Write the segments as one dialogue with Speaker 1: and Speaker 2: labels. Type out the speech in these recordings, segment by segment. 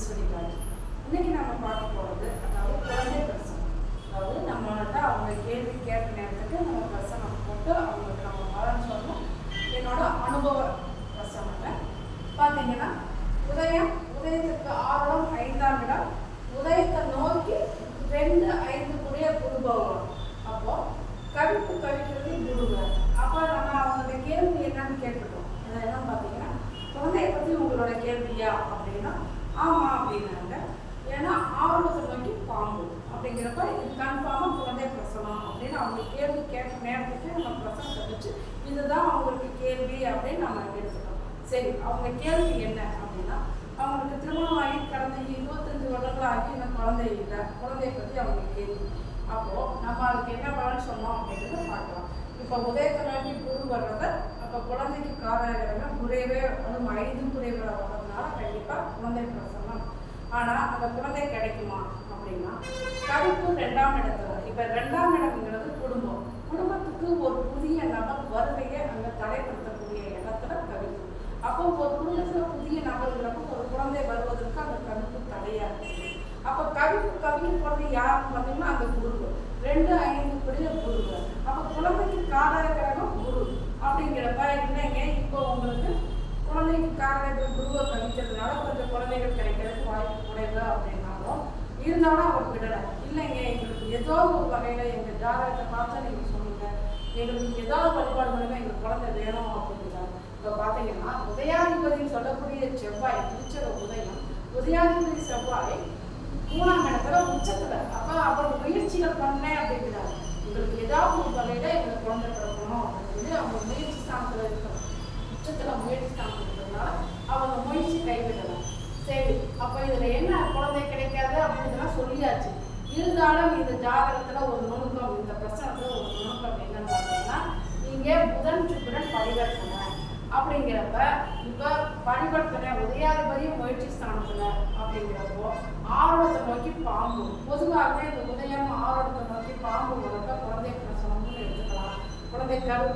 Speaker 1: ஈஸ்வரி ராஜ் இன்னைக்கு நம்ம பார்க்க போகிறது அதாவது குழந்தை பிரசனம் அதாவது நம்மள்ட்ட அவங்க கேள்வி கேட்ட நேரத்துக்கு நம்ம பிரசனம் போட்டு அவங்களுக்கு நம்ம வரன்னு சொல்லணும். என்னோட அனுபவ பிரசனத்தை பார்த்தீங்கன்னா உதயம் உதயத்துக்கு ஆறும் ஐந்தாம் இடம் உதயத்தை நோக்கி ரெண்டு ஐந்து கூடிய குருபவம் அப்போ கவிப்பு கவிக்கிறது குருவர் அப்போ நம்ம அவங்களோட கேள்வி என்னன்னு கேட்டுட்டோம் அது என்ன பார்த்தீங்கன்னா குழந்தைய பற்றி உங்களோட கேள்வியா அப்படின்னா ஆமாம் அப்படின்னாங்க ஏன்னா ஆர்வத்தை நோக்கி பாம்பு அப்படிங்கிறப்ப இது கன்ஃபார்மாக குழந்தை பிரசவம் அப்படின்னு அவங்க கேள்வி கேட்ட நேரத்துக்கு நம்ம பிரசவத்தை வச்சு இதுதான் அவங்களுக்கு கேள்வி அப்படின்னு நம்ம எடுத்துட்டோம் சரி அவங்க கேள்வி என்ன அப்படின்னா அவங்களுக்கு திருமணம் ஆகி கடந்த இருபத்தஞ்சு வருடங்கள் ஆகி இன்னும் குழந்தை இல்லை குழந்தைய பற்றி அவங்க கேள்வி. அப்போது நம்ம அதுக்கு என்ன பலன் சொன்னோம் அப்படின்றத பார்க்கலாம். இப்போ உதயத்தை நோக்கி குரு வர்றத அப்போ குழந்தைக்கு காரகரங்கள் குறைவே அதுவும் ஐந்து குறைவில் வர்றதுனால கண்டிப்பாக குழந்தை பிரசவம் ஆனால் அந்த குழந்தை கிடைக்குமா அப்படின்னா கருப்பு ரெண்டாம் இடத்துல. இப்போ ரெண்டாம் இடம்ங்கிறது குடும்பம். குடும்பத்துக்கு ஒரு புதிய நபர் வருகையை அங்கே தடைப்படுத்தக்கூடிய இடத்துல கருப்பு அப்போ ஒரு குடும்பத்தில் புதிய நபர்களுக்கும் ஒரு குழந்தை வருவதற்கு அந்த கருப்பு தடையாக இருக்குது அப்போ கவிப்பு கவிக்கு குழந்தை யாருன்னு பார்த்தீங்கன்னா அந்த குரு ரெண்டு ஐந்து கூடிய குரு அப்போ குழந்தைக்கு காரக கிரகம் குரு அப்படிங்கிறப்ப இல்லைங்க இப்போ உங்களுக்கு குழந்தைக்கு காரக குருவை கவிக்கிறதுனால கொஞ்சம் குழந்தைகள் கிடைக்கிறதுக்கு வாய்ப்பு குறைவு அப்படின்னாலும் இருந்தாலும் அவர் விடலை. இல்லைங்க எங்களுக்கு ஏதோ ஒரு வகையில் எங்கள் ஜாதகத்தை பார்த்தா நீங்கள் சொல்லுங்க. எங்களுக்கு ஏதாவது வழிபாடு பண்ணுங்க எங்கள் குழந்தை வேணும் அப்படிங்கிறாங்க இப்போ பார்த்தீங்கன்னா உதயாதிபதி சொல்லக்கூடிய செவ்வாய் திருச்சல உதயம். உதயாதிபதி செவ்வாய் மூணாம் இடத்துல உச்சத்துல. அப்ப அவர் முயற்சிகள் பண்ணேன் அப்படிங்கிறாரு உங்களுக்கு ஏதாவது ஒரு வகையில எங்களுக்கு குழந்தை பிறக்கணும் அப்படின்னு அவங்க முயற்சி ஸ்தானத்துல இருக்கணும் உச்சத்துல முயற்சி ஸ்தானத்துல இருக்கிறதுனால அவங்க முயற்சி கைவிடலாம் சரி அப்ப இதுல என்ன குழந்தை கிடைக்காது அப்படின்றதெல்லாம் சொல்லியாச்சு இருந்தாலும் இந்த ஜாதகத்துல ஒரு நுணுக்கம் இந்த பிரச்சனத்தில் ஒரு நுணுக்கம் என்னன்னு பார்த்தீங்கன்னா இங்க புதன் சுக்கரன் பரிவர்த்தனை அப்படிங்கிறப்ப இப்ப பரிவர்த்தனை உதயாதிபதி முயற்சி ஸ்தானத்துல அப்படிங்கிறப்போ ஆரோடத்தை நோக்கி பாம்பு. பொதுவாகவே இந்த உதயம் ஆரோடத்தை நோக்கி பாம்பு வரப்ப குழந்தை பிரசனம்னு எடுத்துக்கலாம். குழந்தை கரு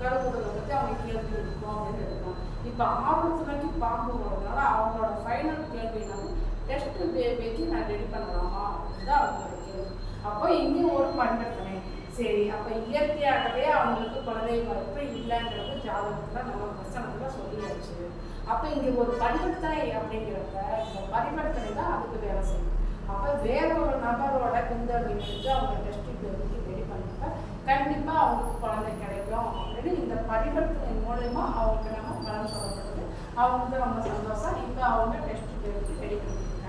Speaker 1: கருவுறதை பற்றி அவங்க கேள்வி இருக்கும் அப்படின்னு எடுக்கலாம். இப்போ ஆரோடத்தை நோக்கி பாம்பு வரதுனால அவங்களோட ஃபைனல் கேள்வி என்னது டெஸ்ட் பேபிக்கு நான் ரெடி பண்ணலாமா? அப்படின்னு அவங்களோட கேள்வி அப்போ இங்கே ஒரு பரிவர்த்தனை சரி அப்போ இயற்கையாகவே அவங்களுக்கு குழந்தை வாய்ப்பு இல்லைங்கிறது ஜாதகத்தில் நம்ம பிரசனத்தில் சொல்லியாச்சு அப்போ இங்கே ஒரு பரிவர்த்தனை அப்படிங்கிறப்ப இந்த பரிவர்த்தனை தான் அதுக்கு வேலை செய்யும். அப்போ வேற ஒரு நபரோட குந்தல் எடுத்து அவங்க டெஸ்ட்டு பேருக்கு ரெடி பண்ணப்ப கண்டிப்பாக அவங்களுக்கு குழந்தை கிடைக்கும் அப்படின்னு இந்த பரிவர்த்தனை மூலயமா அவங்களுக்கு நம்ம பலன் சொல்லப்படுது அவங்களுக்கு ரொம்ப சந்தோஷம். இப்போ அவங்க டெஸ்ட் பேருக்கு ரெடி பண்ணியிருக்காங்க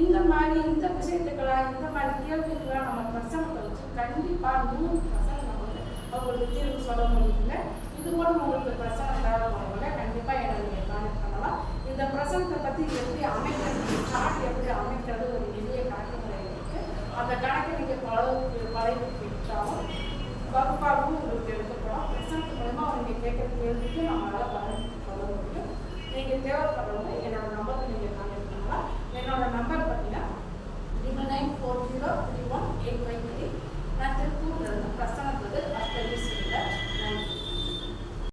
Speaker 1: இந்த மாதிரி இந்த விஷயத்துக்கெல்லாம் இந்த மாதிரி கேள்விக்கெல்லாம் நம்ம பிரசனத்தை வச்சு கண்டிப்பாக நூறு பர்சன்ட் வந்து அவங்களுக்கு தீர்வு சொல்ல முடியல. இது கூட உங்களுக்கு பிரச்சனை தேவைப்படுறவங்க கண்டிப்பாக எனக்கு நீங்கள் பண்ணலாம். இந்த பிரசனத்தை பற்றி எப்படி அமைக்கிறது சார்ட் எப்படி அமைக்கிறது ஒரு எளிய கணக்கு முறை இருக்குது அந்த கணக்கை நீங்கள் பழகு பழகி விட்டாலும் வகுப்பாகவும் உங்களுக்கு எடுக்கப்படும் பிரசனத்து மூலமா அவங்க கேட்கற கேள்விக்கு நம்மளால்